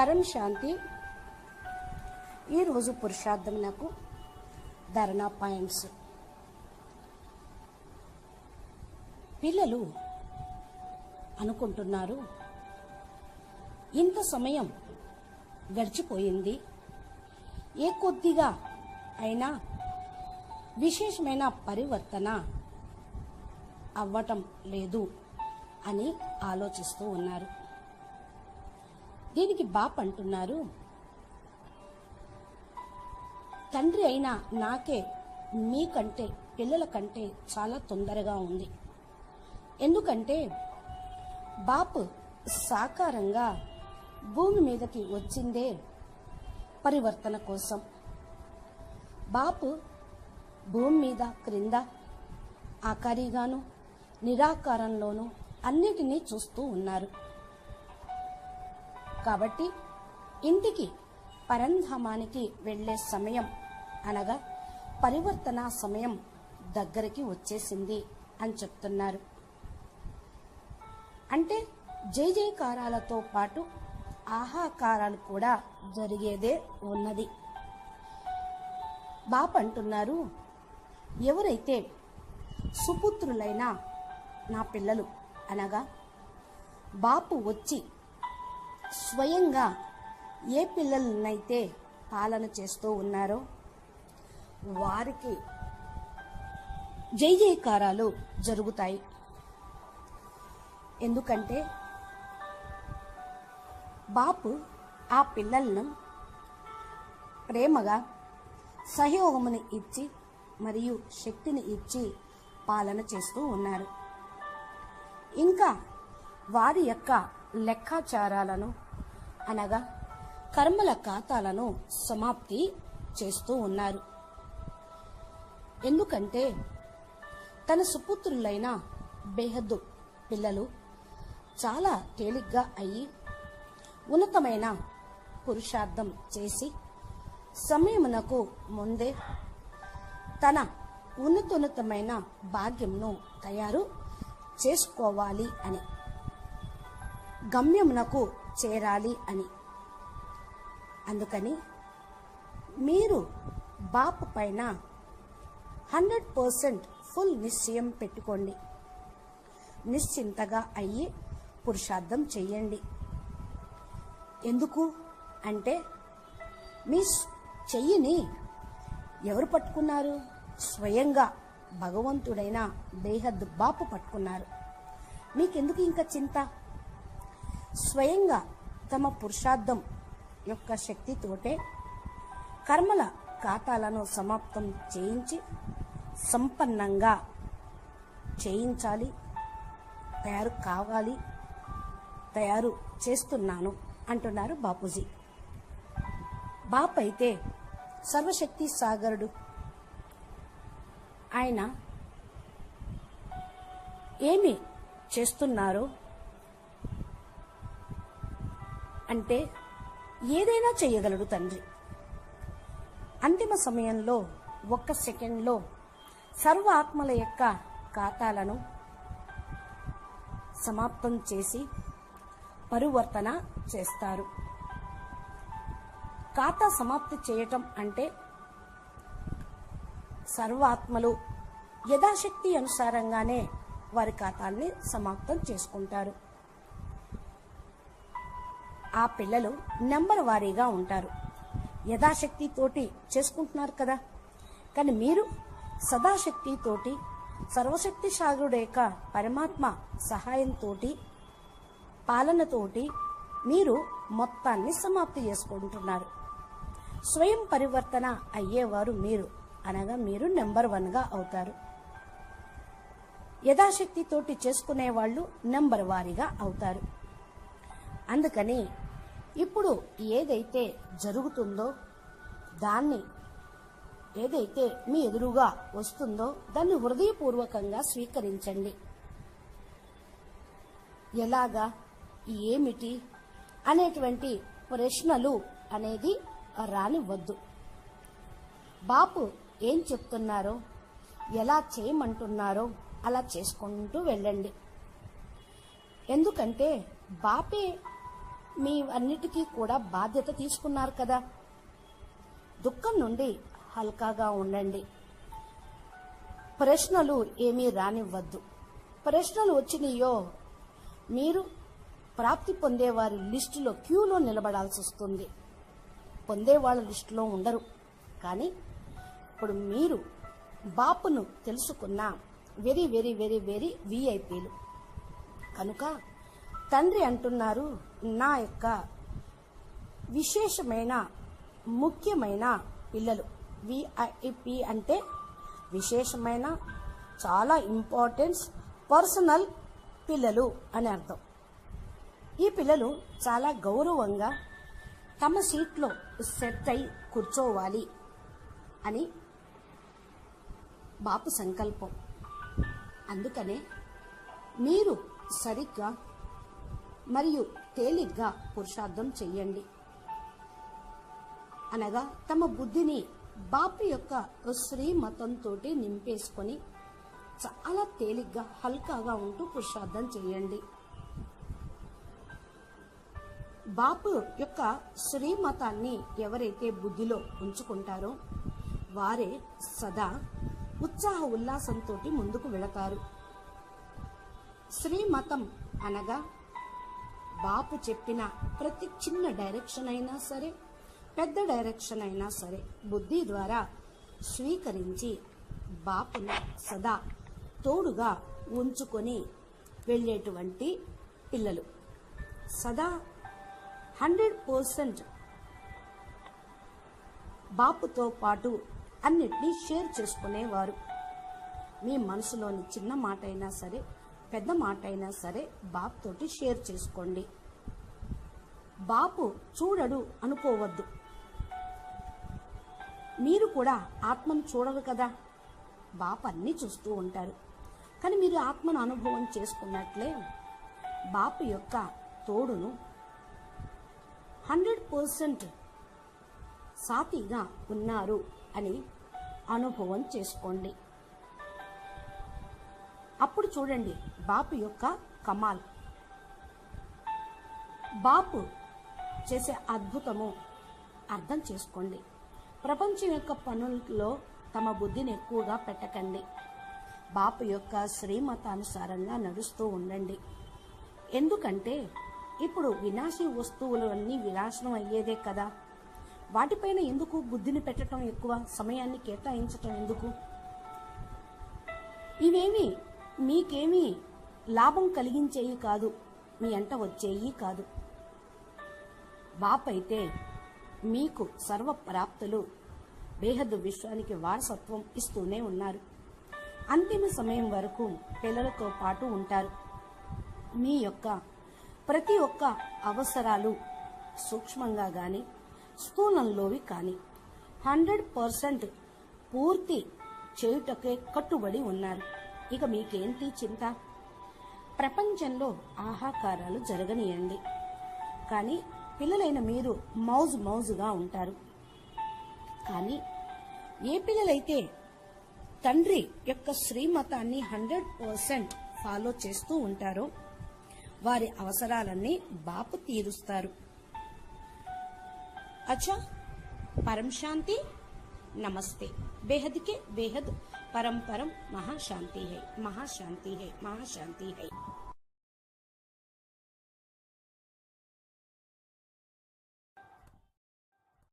పరం శాంతి. ఈరోజు పురుషార్థమనకు ధరణ పాయింట్స్ పిల్లలు అనుకుంటున్నారు ఇంత సమయం గడిచిపోయింది ఏ కొద్దిగా అయినా విశేషమైన పరివర్తన అవ్వటం లేదు అని ఆలోచిస్తూ ఉన్నారు. దీనికి బాప్ అంటున్నారు. తండ్రి అయినా నాకే మీకంటే పిల్లల కంటే చాలా తొందరగా ఉంది. ఎందుకంటే బాపు సాకారంగా భూమి మీదకి వచ్చిందే పరివర్తన కోసం. బాపు భూమి మీద క్రింద ఆకారిగాను నిరాకారంలోనూ అన్నిటినీ చూస్తూ ఉన్నారు. కాబట్టి ఇంటికి పరంధామానికి వెళ్ళే సమయం అనగా పరివర్తన సమయం దగ్గరికి వచ్చేసింది అని చెప్తున్నారు. అంటే జై జయకారాలతో పాటు ఆహాకారాలు కూడా జరిగేదే ఉన్నది. బాప్ అంటున్నారు ఎవరైతే సుపుత్రులైన నా పిల్లలు అనగా బాపు వచ్చి స్వయంగా ఏ పిల్లలనైతే పాలన చేస్తూ ఉన్నారో వారికి జై జయకారాలు జరుగుతాయి. ఎందుకంటే బాపు ఆ పిల్లలను ప్రేమగా సహయోగముని ఇచ్చి మరియు శక్తిని ఇచ్చి పాలన చేస్తూ ఉన్నారు. ఇంకా వారి యొక్క లెక్కాచారాలను అనగా కర్మల ఖాతాలను సమాప్తి చేస్తూ ఉన్నారు. ఎందుకంటే తన సుపుత్రులైన బేహద్దు పిల్లలు చాలా తేలిగ్గా అయ్యి ఉన్నతమైన పురుషార్థం చేసి సమయమునకు ముందే తన ఉన్నతోన్నతమైన భాగ్యంను తయారు చేసుకోవాలి అని. గమ్యమునకు చేరాలి అని. అందుకని మీరు బాపు పైన హండ్రెడ్ పర్సెంట్ ఫుల్ నిశ్చయం పెట్టుకోండి. నిశ్చింతగా అయ్యి పురుషార్థం చెయ్యండి ఎందుకు అంటే మీ చెయ్యిని ఎవరు పట్టుకున్నారు? స్వయంగా భగవంతుడైన బేహద్ బాపు పట్టుకున్నారు. మీకెందుకు ఇంకా చింత? స్వయంగా తమ పురుషార్థం యొక్క శక్తితోటే కర్మల ఖాతాలను సమాప్తం చేయించి సంపన్నంగా చేయించాలి తయారు కావాలి తయారు చేస్తున్నాను అంటున్నారు బాపూజీ. బాప్ అయితే సర్వశక్తి సాగరుడు. ఆయన ఏమి చేస్తున్నారో అంటే ఏదైనా చేయగలడు తండ్రి. అంతిమ సమయంలో ఒక్క సెకండ్లో సర్వ ఆత్మల యొక్క ఖాతాలను సమాప్తం చేసి పరివర్తన చేస్తారు. ఖాతా సమాప్తి చేయటం అంటే సర్వాత్మలు యథాశక్తి అనుసారంగానే వారి ఖాతాల్ని సమాప్తం చేసుకుంటారు. ఆ పిల్లలు నెంబర్ వారీగా ఉంటారు. యథాశక్తి తోటి చేసుకుంటున్నారు కదా. కానీ మీరు సదాశక్తి తోటి సర్వశక్తి సాగుడు యొక్క పరమాత్మ సహాయంతో పాలనతోటి మీరు మొత్తాన్ని సమాప్తి చేసుకుంటున్నారు. స్వయం పరివర్తన అయ్యేవారు మీరు అనగా మీరు నెంబర్ వన్గా అవుతారు. యథాశక్తితోటి చేసుకునే వాళ్ళు నెంబర్ వారీగా అవుతారు. అందుకని ఇప్పుడు ఏదైతే జరుగుతుందో దాన్ని ఏదైతే మీ ఎదురుగా వస్తుందో దాన్ని హృదయపూర్వకంగా స్వీకరించండి. ఎలాగా? ఏమిటి? అనేటువంటి ప్రశ్నలు అనేది రానివ్వద్దు. బాపు ఏం చెప్తున్నారో ఎలా చేయమంటున్నారో అలా చేసుకుంటూ వెళ్ళండి. ఎందుకంటే బాపే మీ అన్నిటికీ కూడా బాధ్యత తీసుకున్నారు కదా. దుఃఖం నుండి హల్కాగా ఉండండి. ప్రశ్నలు ఏమీ రానివ్వద్దు. ప్రశ్నలు వచ్చినాయో మీరు ప్రాప్తి పొందేవారి లిస్టులో క్యూలో నిలబడాల్సి వస్తుంది. పొందేవాళ్ళ లిస్టులో ఉండరు. కానీ ఇప్పుడు మీరు బాపును తెలుసుకున్న వెరీ వెరీ వెరీ వెరీ విఐపీలు కనుక తండ్రి అంటున్నారు నా యొక్క విశేషమైన ముఖ్యమైన పిల్లలు. విఐపి అంటే విశేషమైన చాలా ఇంపార్టెన్స్ పర్సనల్ పిల్లలు అని అర్థం. ఈ పిల్లలు చాలా గౌరవంగా తమ సీట్లో సెట్ అయి కూర్చోవాలి అని బాపు సంకల్పం. అందుకనే మీరు సరిగ్గా మరియు తేలిగ్గా పురుషార్థం చెయ్యండి. అనగా తమ బుద్ధిని బాపు యొక్క శ్రీమతంతో నింపేసుకొని చాలా తేలిగ్గా హల్కాగా ఉంటూ పురుషార్థం చేయండి బాపు యొక్క శ్రీమతాన్ని ఎవరైతే బుద్ధిలో ఉంచుకుంటారో వారే సదా ఉత్సాహ ఉల్లాసంతో ముందుకు వెళతారు. శ్రీమతం అనగా బాపు చెప్పిన ప్రతి చిన్న డైరెక్షన్ అయినా సరే పెద్ద డైరెక్షన్ అయినా సరే బుద్ధి ద్వారా స్వీకరించి బాపును సదా తోడుగా ఉంచుకొని వెళ్ళేటువంటి పిల్లలు. సదా హండ్రెడ్ పర్సెంట్ బాపుతో పాటు అన్నిటినీ షేర్ చేసుకునేవారు. మీ మనసులోని చిన్న మాట అయినా సరే పెద్ద మాట అయినా సరే బాబు తోటి షేర్ చేసుకోండి. బాపు చూడడు అనుకోవద్దు. మీరు కూడా ఆత్మను చూడరు కదా? బాపు అన్నీ చూస్తూ ఉంటారు. కానీ మీరు ఆత్మను అనుభవం చేసుకున్నట్లే బాపు యొక్క తోడును హండ్రెడ్ పర్సెంట్ సాతిగా ఉన్నారు అని అనుభవం చేసుకోండి. అప్పుడు చూడండి బాపు యొక్క కమాల్. బాపు చేసే అద్భుతము అర్థం చేసుకోండి. ప్రపంచం యొక్క పనుల్లో తమ బుద్ధిని ఎక్కువగా పెట్టకండి. బాపు యొక్క శ్రీమతానుసారంగా నడుస్తూ ఉండండి. ఎందుకంటే ఇప్పుడు వినాశీ వస్తువులు అన్నీ వినాశనం అయ్యేదే కదా. వాటిపైన ఎందుకు బుద్ధిని పెట్టడం ఎక్కువ? సమయాన్ని కేటాయించటం ఎందుకు? ఇవేమి మీకేమీ లాభం కలిగించేవి కాదు. మీ అంట వచ్చేయి కాదు. బాపైతే మీకు సర్వ ప్రాప్తులు బేహద్దు విశ్వానికి వారసత్వం ఇస్తూనే ఉన్నారు. అంతిమ సమయం వరకు పిల్లలతో పాటు ఉంటారు. మీ యొక్క ప్రతి ఒక్క అవసరాలు సూక్ష్మంగా కానీ స్థూలంలోవి కానీ హండ్రెడ్ పర్సెంట్ పూర్తి చేయుటకే కట్టుబడి ఉన్నారు. ఇక మీకేంటి చింత? ప్రపంచంలో ఆహాకారాలు జరగనియండి కానీ పిల్లలైన మీరు మౌజు మౌజుగా ఉంటారు కానీ ఏ పిల్లలైతే తండ్రి యొక్క శ్రీమతాన్ని హండ్రెడ్ పర్సెంట్ ఫాలో చేస్తూ ఉంటారో వారి అవసరాలన్నీ బాపు తీరుస్తారు अच्छा परम शांति नमस्ते बेहद के बेहद परम परम महाशांति है महाशांति है महाशांति है